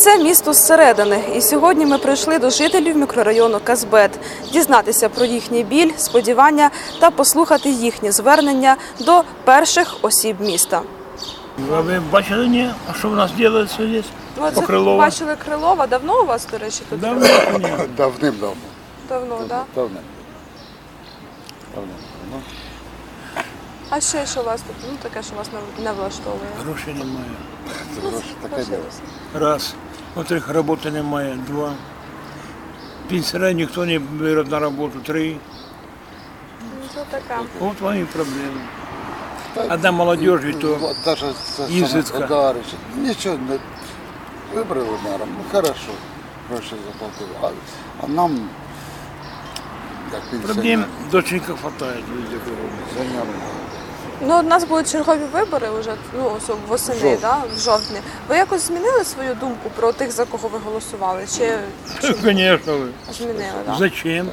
Це місто зсередини, і сьогодні ми прийшли до жителів мікрорайону Казбет дізнатися про їхній біль, сподівання та послухати їхні звернення до перших осіб міста. А ви бачили, ні? А що в нас робиться здесь? Ну, це Крилова? бачили Крилова. Давно у вас, до речі, тут Давно ні? Давним-давно. давно, да? Давним. Давним. А ще що у вас тут? Ну таке, що вас не, не влаштовує. Грошей немає. це гроші таке діло. Раз. Отрих роботи немає. Два. Пенсіонерів ніхто не бере на роботу. Три. Ну, Це така. От вам і проблеми. А до молодежі то От Даже це Ізицька. саме Одарич. Нічого не вибрали мером. Ну хорошо. Гроші заплатили. А, а нам, як проблем пенсіонерам, доченька хватає. пенсіонерам, Ну, у нас будуть чергові вибори вже ну, восени, Жовтні. да? в жовтні. Ви якось змінили свою думку про тих, за кого ви голосували? Чи Звісно, ви. змінили? Да? Зачем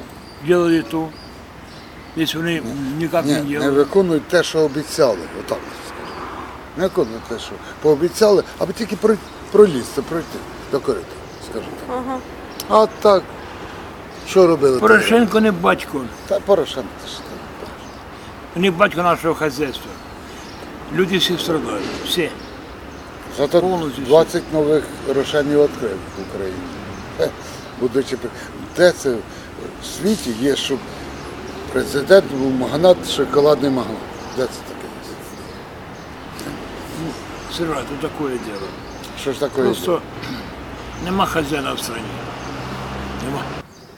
делали то, якщо вони ніяк Ні, не не виконують те, що обіцяли. Отак скажу. Не виконують те, що пообіцяли, аби тільки про- пролізти, пройти до корита, скажу так. Ага. А так, що робили? Порошенко не батько. Та Порошенко. що ти? Не батько нашого хазяйства. Люди всі страдають. Всі. Зато Повністю 20 нових рошенів відкрив в Україні. Хе, Будучи, при- де це в світі є, щоб президент був магнат, шоколадний магнат. Де це таке? є? Сыра, тут такое дело. Що ж таке? Просто нема хазяїна в стране. Нема.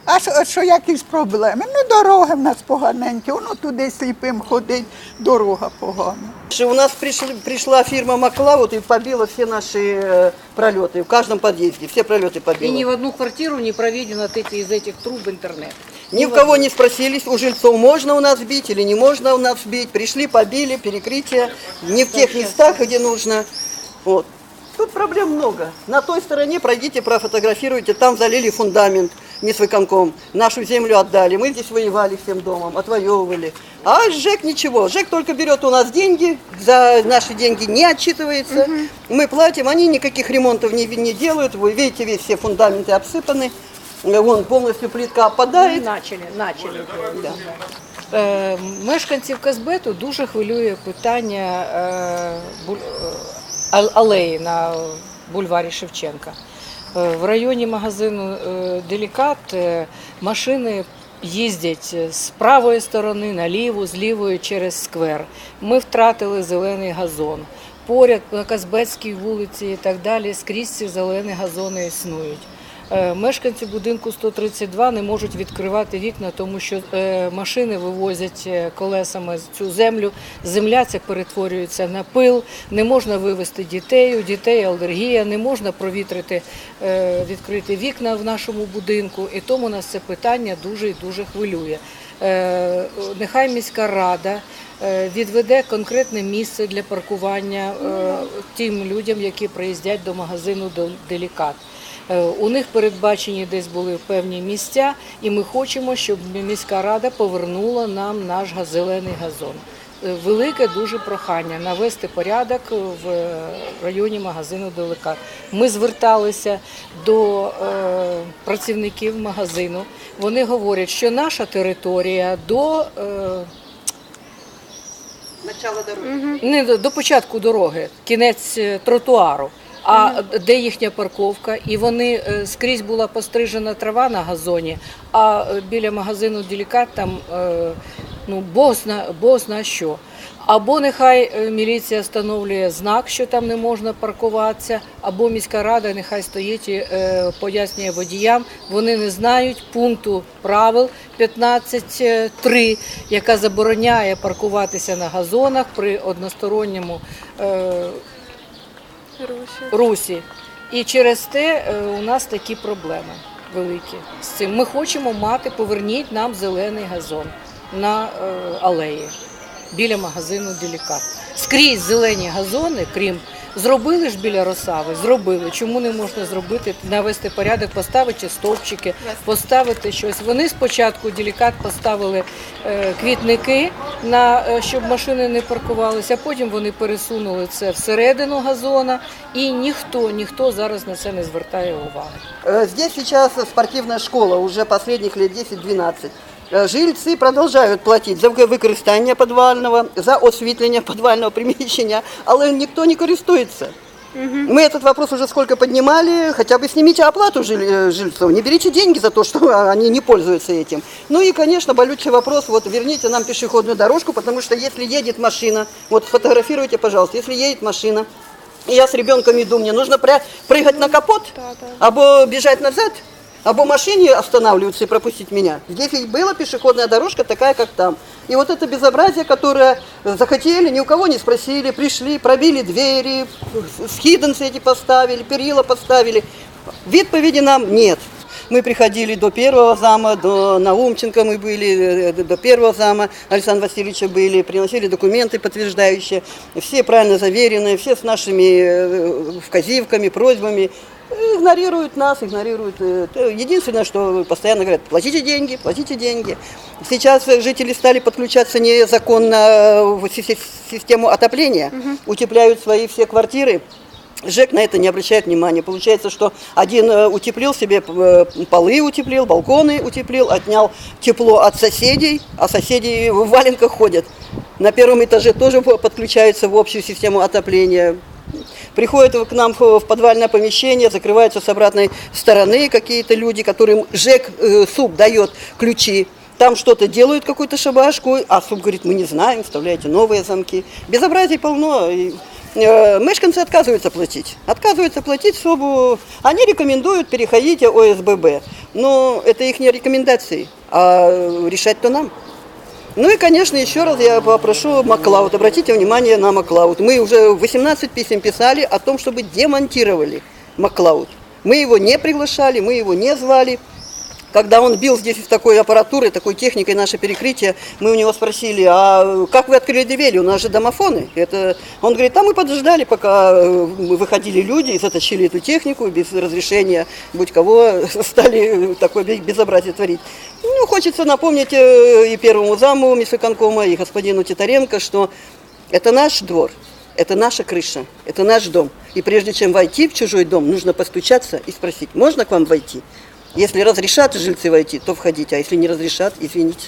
А що, що якісь проблеми? Ну, дороги в нас поганенькі, воно туди сліпим ходить, дорога погана. У нас пришли, пришла фирма Маклаут и побила все наши э, пролеты. В каждом подъезде все пролеты побила. И ни в одну квартиру не проведен от эти, из этих труб интернет. Ни в кого не спросились, у жильцов можно у нас бить или не можно у нас бить. Пришли, побили, перекрытие. Не в тех местах, где нужно. Вот. Тут проблем много. На той стороне пройдите, профотографируйте. Там залили фундамент не с выконком. Нашу землю отдали. Мы здесь воевали всем домом, отвоевывали. А ЖЭК ничего. ЖЭК только берет у нас деньги, за наши деньги не отчитывается. Мы платим, они никаких ремонтов не, не делают. Вы видите, весь все фундаменты обсыпаны. Э, Вон полностью плитка опадает. Начали, начали. Да. Е, мешканців Казбету дуже хвилює питання е, буль- е, ал- алеї на бульварі Шевченка. Е, в районі магазину е, Делікат е, машини їздять з правої сторони на ліву, з лівої через сквер. Ми втратили зелений газон. Поряд на Казбетській вулиці і так далі скрізь ці зелені газони існують. Е, Мешканці будинку 132 не можуть відкривати вікна, тому що е, машини вивозять е, колесами цю землю. Земля ця перетворюється на пил, не можна вивезти дітей, у дітей алергія, не можна провітрити, відкрити вікна в нашому будинку. І тому нас це питання дуже і дуже хвилює. Нехай міська рада відведе конкретне місце для паркування тим людям, які приїздять до магазину «Дел- Делікат. Е, У них передбачені десь були певні місця, і ми хочемо, щоб міська рада повернула нам наш зелений газон. Е, Велике дуже прохання навести порядок в районі магазину Деликат. Ми зверталися до е, працівників магазину. Вони говорять, що наша територія до е, Начало дороги. не до- початку дороги, кінець е, тротуару. А де їхня парковка? І вони е, скрізь була пострижена трава на газоні, а е, біля магазину Делікат там е, ну бог зна, зна що. Або нехай міліція встановлює знак, що там не можна паркуватися, або міська рада нехай стоїть і пояснює водіям. Вони не знають пункту правил 15.3, яка забороняє паркуватися на газонах при односторонньому е, русі. І через те е, у нас такі проблеми великі з цим. Ми хочемо мати, поверніть нам зелений газон на е, алеї біля магазину Делікат. Скрізь зелені газони, крім Зробили ж біля Росави, зробили. Чому не можна зробити, навести порядок, поставити стовпчики, поставити щось. Вони спочатку делікат поставили е, квітники, на, е, щоб машини не паркувалися, а потім вони пересунули це всередину газона, і ніхто, ніхто зараз на це не звертає уваги. Э, Здесь сейчас спортивная школа уже последних лет 10-12. Э, Жильцы продолжают платить за використання підвального, за освітлення підвального приміщення, але ніхто не користується. Мы этот вопрос уже сколько поднимали, хотя бы снимите оплату жиль- э, жильцов, не берите деньги за то, что они не пользуются этим. Ну и, конечно, болючий вопрос, вот верните нам пешеходную дорожку, потому что если едет машина, вот фотографируйте, пожалуйста, если едет машина, и я с ребенком иду, мне нужно пря- прыгать на капот, або бежать назад, або машине останавливаться и пропустить меня. Здесь ведь была пешеходная дорожка такая, как там. И вот это безобразие, которое э, захотели, ни у кого не спросили, пришли, пробили двери, скиденцы эти поставили, перила поставили. Відповіді нам нет. Мы приходили до первого зама, до Наумченко мы были, э, до первого зама Александра Васильевича были, приносили документы подтверждающие, все правильно заверенные, все с нашими э, вказивками, просьбами. Игнорируют нас, игнорируют. э, Единственное, что постоянно говорят, платите деньги, платите деньги. Сейчас жители стали подключаться незаконно в си- си- систему отопления, утепляют свои все квартиры. ЖЭК на это не обращает внимания. Получается, что один э, утеплил себе э, полы, утеплил, балконы утеплил, отнял тепло от соседей, а соседи в валенках ходят. На первом этаже тоже по- подключаются в общую систему отопления. Приходят к нам в подвальное помещение, закрываются с обратной стороны какие-то люди, которым ЖЭК, э, СУП дает ключи. Там что-то делают, какую-то шабашку, а СУП говорит, мы не знаем, вставляйте новые замки. Безобразий полно. Э, мешканцы отказываются платить. Отказываются платить СУБу. Они рекомендуют переходить ОСББ. Но это их не рекомендации, а решать-то нам. Ну и, конечно, еще раз я попрошу Маклауд, обратите внимание на Маклауд. Мы уже 18 писем писали о том, чтобы демонтировали Маклауд. Мы его не приглашали, мы его не звали. Когда он бил здесь с такой аппаратурой, такой техникой наше перекрытие, мы у него спросили, а как вы открыли двери, у нас же домофоны. Это... Он говорит, а мы подождали, пока э, выходили люди и заточили эту технику без разрешения, будь кого, стали такое бе- безобразие творить. Ну, хочется напомнить э, и первому заму Мисоконкома, и господину Титаренко, что это наш двор, это наша крыша, это наш дом. И прежде чем войти в чужой дом, нужно постучаться и спросить, можно к вам войти? Если разрешат жильцы войти, то входите, а если не разрешат, извините.